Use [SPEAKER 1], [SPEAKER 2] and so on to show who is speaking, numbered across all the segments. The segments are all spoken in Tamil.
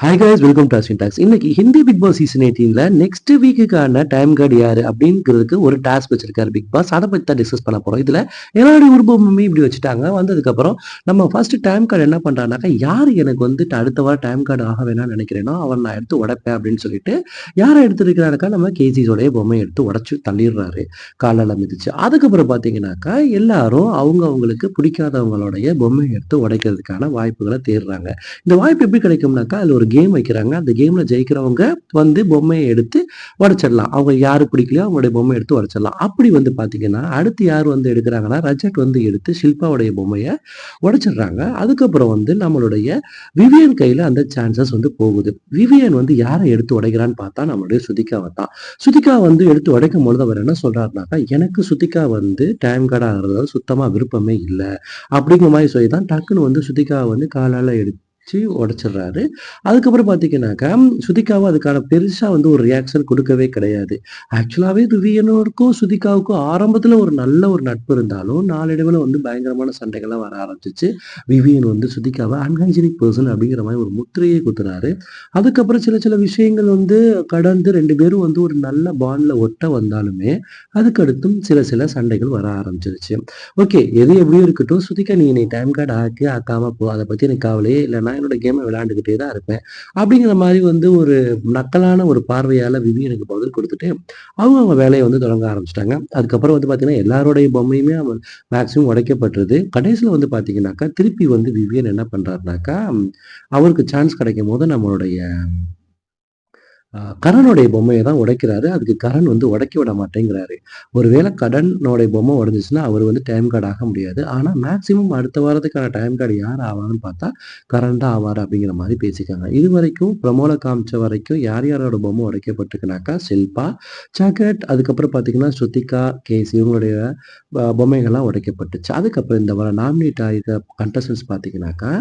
[SPEAKER 1] Hi guys welcome to Ashwin talks இன்னைக்கு ஹிந்தி பிக் பாஸ் சீசன் எயிட்டீன்ல நெக்ஸ்ட் வீக்குக்கான டைம் கார்டு யாரு அப்படிங்கிறதுக்கு ஒரு டாஸ்க் வச்சிருக்காரு பிக் பாஸ் அதை பற்றி தான் டிஸ்கஸ் பண்ண போறோம். இதுல எல்லாருடைய உருவமுமே இப்படி வச்சுட்டாங்க. வந்ததுக்கப்புறம் நம்ம ஃபர்ஸ்ட் டைம் கார்டு என்ன பண்றாருனாக்கா யார் எனக்கு வந்துட்டு அடுத்த வாரம் டைம் கார்டு ஆக வேணாம்னு நினைக்கிறேனோ அவன் நான் எடுத்து உடைப்பேன் அப்படின்னு சொல்லிட்டு யாரை எடுத்துருக்கிறாருக்கா நம்ம கேசிஸோடைய பொம்மையை எடுத்து உடைச்சு தள்ளிடுறாரு. காலால மிதிச்சு அதுக்கப்புறம் பார்த்தீங்கன்னாக்கா எல்லாரும் அவங்க அவங்களுக்கு பிடிக்காதவங்களுடைய பொம்மையை எடுத்து உடைக்கிறதுக்கான வாய்ப்புகளை தேடுறாங்க. இந்த வாய்ப்பு எப்படி கிடைக்கும்னாக்கா அதில் ஒரு கேம் வைக்கிறாங்க. அந்த கேமில் ஜெயிக்கிறவங்க வந்து பொம்மையை எடுத்து உடச்சிடலாம். அவங்க யார் பிடிக்கலையோ அவங்களுடைய பொம்மை எடுத்து உடச்சிடலாம். அப்படி வந்து பார்த்தீங்கன்னா அடுத்து யார் வந்து எடுக்கிறாங்கன்னா ரஜட் வந்து எடுத்து ஷில்பாவுடைய பொம்மையை உடச்சிடுறாங்க. அதுக்கப்புறம் வந்து நம்மளுடைய விவியன் கையில் அந்த சான்சஸ் வந்து போகுது. விவியன் வந்து யாரை எடுத்து உடைக்கிறான்னு பார்த்தா நம்மளுடைய சுதிகாவை தான். சுதிகா வந்து எடுத்து உடைக்கும் பொழுது அவர் என்ன சொல்கிறாருனாக்கா எனக்கு சுதிகா வந்து டைம் கார்டு ஆகிறதுல சுத்தமாக விருப்பமே இல்லை. அப்படிங்கிற மாதிரி சொல்லி தான் டக்குன்னு வந்து சுதிகாவை வந்து காலால் எடுத்து உடச்சிடுறாரு. அதுக்கப்புறம் பார்த்தீங்கன்னாக்கா சுதிகாவும் அதுக்கான பெருசாக வந்து ஒரு ரியாக்ஷன் கொடுக்கவே கிடையாது. ஆக்சுவலாகவே துவியனோருக்கும் சுதிகாவுக்கும் ஆரம்பத்தில் ஒரு நல்ல ஒரு நட்பு இருந்தாலும் நாளடைவில் வந்து பயங்கரமான சண்டைகள்லாம் வர ஆரம்பிச்சிச்சு. விவியன் வந்து சுதிகாவை அன்ஹைஜினிக் பர்சன் அப்படிங்கிற மாதிரி ஒரு முத்திரையை குத்துறாரு. அதுக்கப்புறம் சில சில விஷயங்கள் வந்து கடந்து ரெண்டு பேரும் வந்து ஒரு நல்ல பாண்டில் ஒட்ட வந்தாலுமே அதுக்கடுத்தும் சில சில சண்டைகள் வர ஆரம்பிச்சிருச்சு. ஓகே எது எப்படியும் இருக்கட்டும் சுதிகா நீ என்னை டைம் கார்டு ஆக்கி ஆக்காம போ அதை பற்றி எனக்கு கவலையே இல்லைனா நான் என்னோட கேமை விளையாண்டுக்கிட்டே தான் இருப்பேன். அப்படிங்கிற மாதிரி வந்து ஒரு நக்கலான ஒரு பார்வையால் விவி எனக்கு பதில் கொடுத்துட்டு அவங்க அவங்க வேலையை வந்து தொடங்க ஆரம்பிச்சிட்டாங்க. அதுக்கப்புறம் வந்து பார்த்தீங்கன்னா எல்லாருடைய பொம்மையுமே அவன் மேக்ஸிமம் உடைக்கப்பட்டுருது. கடைசியில் வந்து பார்த்தீங்கன்னாக்கா திருப்பி வந்து விவியன் என்ன பண்ணுறாருனாக்கா அவருக்கு சான்ஸ் கிடைக்கும் போது நம்மளுடைய கரனுடைய பொம்மையை தான் உடைக்கிறாரு. அதுக்கு கரண் வந்து உடைக்க விட மாட்டேங்கிறாரு. ஒருவேளை கடனுடைய பொம்மை உடஞ்சிச்சுன்னா அவர் வந்து டைம் கார்டு ஆக முடியாது. ஆனால் மேக்சிமம் அடுத்த வாரத்துக்கான டைம் கார்டு யார் ஆவான்னு பார்த்தா கரண் தான் ஆவார் அப்படிங்கிற மாதிரி பேசிக்காங்க இது வரைக்கும் பிரமோல காமிச்ச வரைக்கும் யார் யாரோட பொம்மை உடைக்கப்பட்டிருக்குனாக்கா ஷில்பா சகட் அதுக்கப்புறம் பார்த்தீங்கன்னா ஸ்ருதிகா கேஸ் இவங்களுடைய பொம்மைகள்லாம் உடைக்கப்பட்டுச்சு. அதுக்கப்புறம் இந்த வாரம் நாமினேட் ஆகிற கண்டஸ்டன்ஸ் பார்த்தீங்கன்னாக்கா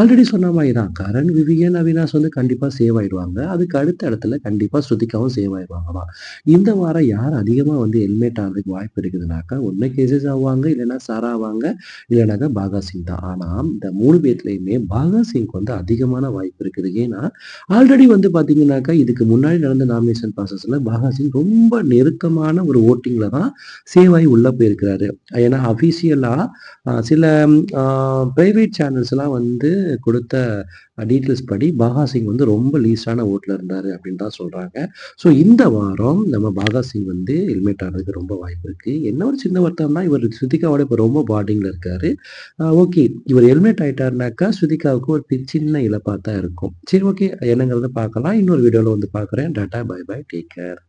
[SPEAKER 1] ஆல்ரெடி சொன்ன மாதிரி தான் கரண் விவியன் அவினாஸ் வந்து கண்டிப்பாக சேவ் ஆயிடுவாங்க. அதுக்கு அடுத்த இடத்துல கண்டிப்பாக ஸ்ருதிக்காவும் சேவ் ஆயிடுவாங்களாம் இந்த வாரம் யார் அதிகமாக வந்து ஹெல்மெட் ஆகிறதுக்கு வாய்ப்பு இருக்குதுனாக்கா ஒன்று கேசஸ் ஆவாங்க இல்லைன்னா சாரா ஆவாங்க இல்லைனாக்கா பாகா சிங் தான். ஆனால் இந்த மூணு பேர்த்துலையுமே பாகா சிங்க்கு வந்து அதிகமான வாய்ப்பு இருக்குது. ஏன்னா ஆல்ரெடி வந்து பார்த்தீங்கன்னாக்கா இதுக்கு முன்னாடி நடந்த நாமினேஷன் ப்ராசஸில் பாகா சிங் ரொம்ப நெருக்கமான ஒரு ஓட்டிங்கில் தான் சேவ் ஆகி உள்ளே போயிருக்கிறாரு. ஏன்னா அஃபிஷியலாக சில ப்ரைவேட் சேனல்ஸ்லாம் வந்து கொடுத்த டீட்டெயில்ஸ் படி பாகா சிங் வந்து ரொம்ப லீஸ்டான ஓட்டில் இருந்தார் அப்படின்னு தான் சொல்கிறாங்க ஸோ இந்த வாரம் நம்ம பாகா சிங் வந்து ஹெல்மெட் ஆனதுக்கு ரொம்ப வாய்ப்பு இருக்குது என்ன ஒரு சின்ன வருத்தம்னா இவர் ஸ்ருதிகாவோட இப்போ ரொம்ப பாடிங்கில் இருக்காரு. ஓகே இவர் ஹெல்மெட் ஆகிட்டாருனாக்கா ஸ்ருதிகாவுக்கு ஒரு சின்ன இழப்பாக தான் இருக்கும். சரி ஓகே என்னங்கிறத பார்க்கலாம். இன்னொரு வீடியோவில் வந்து பார்க்குறேன். Tata bye bye take care